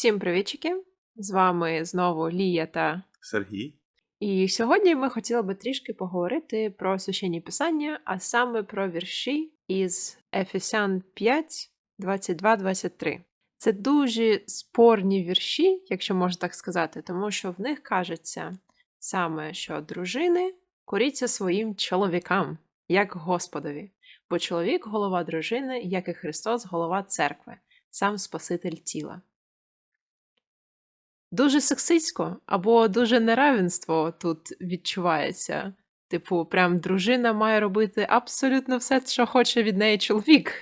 Всім привітчики! З вами знову Лія та. Сергій. І сьогодні ми хотіли би трішки поговорити про священні писання, а саме про вірші із Ефесян 5, 22-23. Це дуже спорні вірші, якщо можна так сказати, тому що в них кажеться саме, що дружини коріться своїм чоловікам, як Господові, бо чоловік голова дружини, як і Христос, голова церкви, сам Спаситель тіла. Дуже сексистсько або дуже неравенство тут відчувається. Типу, прям дружина має робити абсолютно все, що хоче від неї чоловік.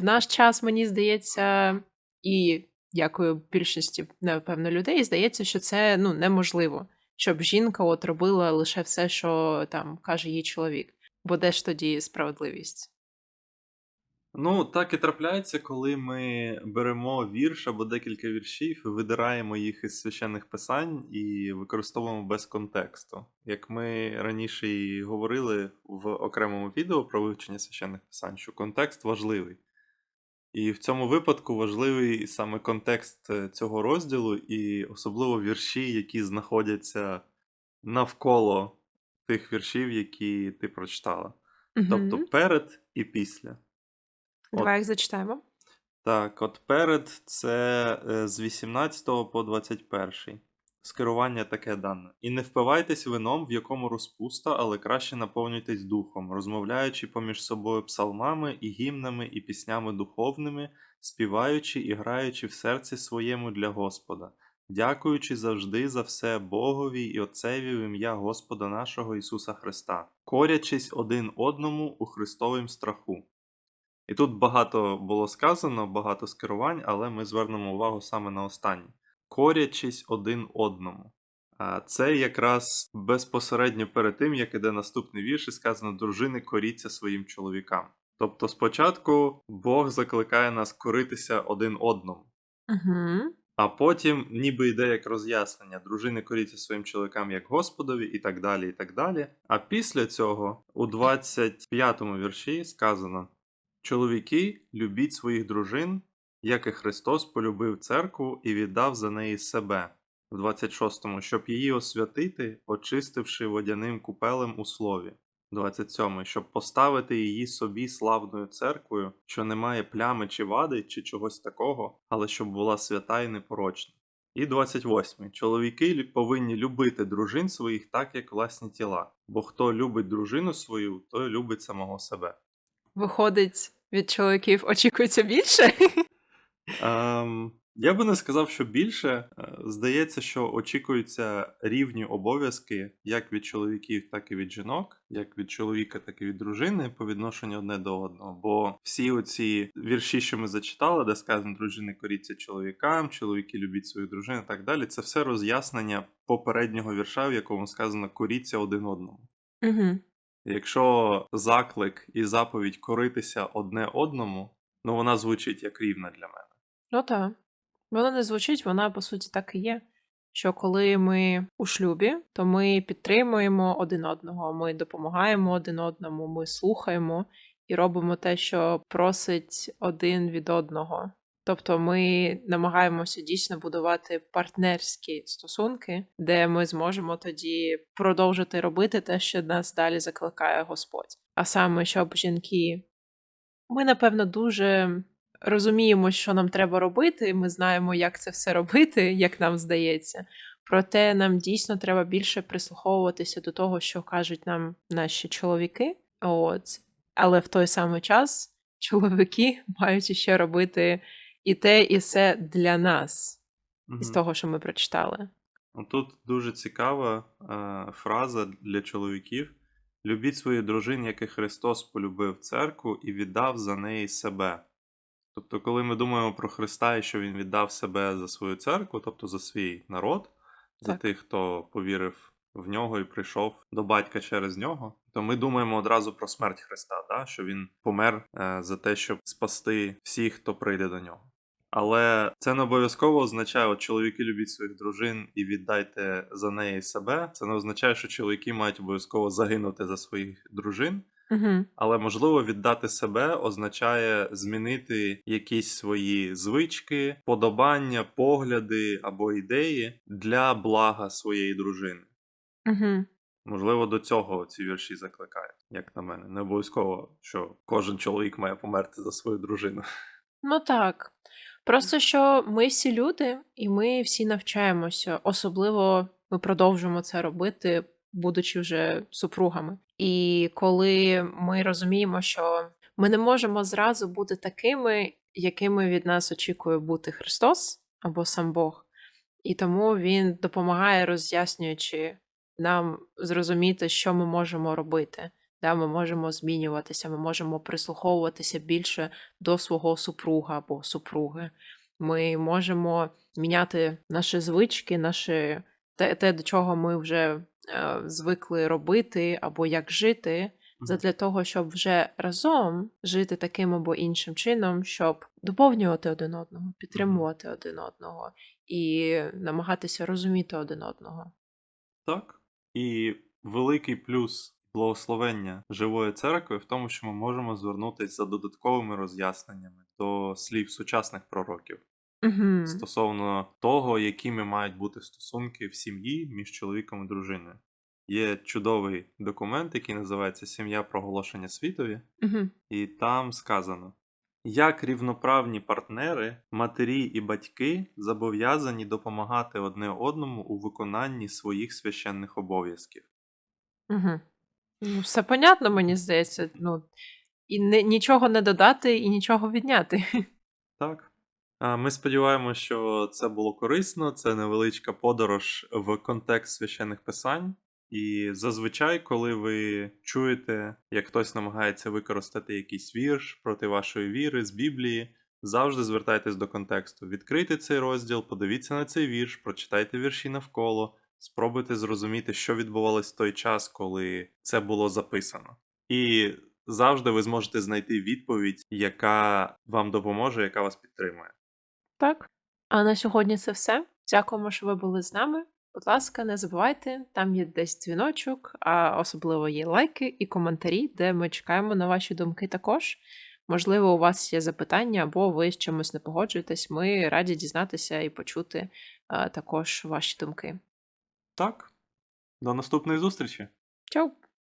В наш час, мені здається, і дякую більшості, напевно, людей, здається, що це ну, неможливо, щоб жінка от робила лише все, що там каже їй чоловік. Бо де ж тоді справедливість? Ну, так і трапляється, коли ми беремо вірш або декілька віршів, видираємо їх із священних писань і використовуємо без контексту. Як ми раніше і говорили в окремому відео про вивчення священних писань, що контекст важливий. І в цьому випадку важливий саме контекст е, цього розділу, і особливо вірші, які знаходяться навколо тих віршів, які ти прочитала. Тобто перед і після. Давай їх зачитаємо. Так, от перед це е, з 18 по 21. Скерування таке дане. І не впивайтесь вином, в якому розпуста, але краще наповнюйтесь духом, розмовляючи поміж собою псалмами і гімнами і піснями духовними, співаючи і граючи в серці своєму для Господа, дякуючи завжди за все Богові і Отцеві в ім'я Господа нашого Ісуса Христа, корячись один одному у Христовім страху. І тут багато було сказано, багато скерувань, але ми звернемо увагу саме на останнє. Корячись один одному. А Це якраз безпосередньо перед тим, як іде наступний вірш, і сказано дружини коріться своїм чоловікам. Тобто, спочатку Бог закликає нас коритися один одному, Угу. а потім ніби йде як роз'яснення: дружини коріться своїм чоловікам як Господові, і так далі. і так далі. А після цього, у 25-му вірші, сказано. Чоловіки, любіть своїх дружин, як і Христос полюбив церкву і віддав за неї себе. В 26-му, щоб її освятити, очистивши водяним купелем у слові. 27 щоб поставити її собі славною церквою, що не має плями чи вади, чи чогось такого, але щоб була свята і непорочна. І 28. Чоловіки повинні любити дружин своїх так, як власні тіла, бо хто любить дружину свою, той любить самого себе. Виходить, від чоловіків очікується більше. Ем, я би не сказав, що більше. Е, Здається, що очікуються рівні обов'язки як від чоловіків, так і від жінок, як від чоловіка, так і від дружини по відношенню одне до одного. Бо всі оці вірші, що ми зачитали, де сказано дружини коріться чоловікам, чоловіки любіть свою дружину і так далі, це все роз'яснення попереднього вірша, в якому сказано коріться один одному. Угу. Якщо заклик і заповідь коритися одне одному, ну вона звучить як рівна для мене. Ну так. Вона не звучить, вона по суті так і є. Що коли ми у шлюбі, то ми підтримуємо один одного, ми допомагаємо один одному, ми слухаємо і робимо те, що просить один від одного. Тобто ми намагаємося дійсно будувати партнерські стосунки, де ми зможемо тоді продовжити робити те, що нас далі закликає Господь. А саме, щоб жінки ми, напевно, дуже розуміємо, що нам треба робити. Ми знаємо, як це все робити, як нам здається. Проте нам дійсно треба більше прислуховуватися до того, що кажуть нам наші чоловіки. От. Але в той самий час чоловіки мають ще робити і те, і все для нас, із Мгм. того, що ми прочитали. Ну, Тут дуже цікава е, фраза для чоловіків: любіть свою дружин, як і Христос полюбив церкву і віддав за неї себе. Тобто, коли ми думаємо про Христа і що Він віддав себе за свою церкву, тобто за свій народ, за тих, хто повірив в нього і прийшов до батька через нього, то ми думаємо одразу про смерть Христа, да? що Він помер е, за те, щоб спасти всіх, хто прийде до нього. Але це не обов'язково означає, от чоловіки любіть своїх дружин і віддайте за неї себе. Це не означає, що чоловіки мають обов'язково загинути за своїх дружин. Угу. Але можливо віддати себе означає змінити якісь свої звички, подобання, погляди або ідеї для блага своєї дружини. Угу. Можливо, до цього ці вірші закликають, як на мене. Не обов'язково, що кожен чоловік має померти за свою дружину. Ну так. Просто що ми всі люди, і ми всі навчаємося. Особливо ми продовжуємо це робити, будучи вже супругами. І коли ми розуміємо, що ми не можемо зразу бути такими, якими від нас очікує бути Христос або сам Бог. І тому він допомагає, роз'яснюючи нам зрозуміти, що ми можемо робити. Да, ми можемо змінюватися, ми можемо прислуховуватися більше до свого супруга або супруги. Ми можемо міняти наші звички, наші, те, те, до чого ми вже е, звикли робити, або як жити, задля того, щоб вже разом жити таким або іншим чином, щоб доповнювати один одного, підтримувати один одного і намагатися розуміти один одного. Так. І великий плюс благословення живої церкви в тому, що ми можемо звернутися за додатковими роз'ясненнями до слів сучасних пророків Угу. стосовно того, якими мають бути стосунки в сім'ї між чоловіком і дружиною. Є чудовий документ, який називається Сім'я проголошення світові, Угу. і там сказано: як рівноправні партнери, матері і батьки зобов'язані допомагати одне одному у виконанні своїх священних обов'язків. Угу. Ну, все понятно, мені здається. Ну, і не, нічого не додати, і нічого відняти. Так. Ми сподіваємося, що це було корисно. Це невеличка подорож в контекст священних писань. І зазвичай, коли ви чуєте, як хтось намагається використати якийсь вірш проти вашої віри з Біблії, завжди звертайтесь до контексту. Відкрийте цей розділ, подивіться на цей вірш, прочитайте вірші навколо, спробуйте зрозуміти, що відбувалось в той час, коли це було записано. І завжди ви зможете знайти відповідь, яка вам допоможе, яка вас підтримує. Так. А на сьогодні це все. Дякуємо, що ви були з нами. Будь ласка, не забувайте, там є десь дзвіночок, а особливо є лайки і коментарі, де ми чекаємо на ваші думки також. Можливо, у вас є запитання, або ви з чимось не погоджуєтесь. Ми раді дізнатися і почути також ваші думки. Так, до наступної зустрічі! Чау!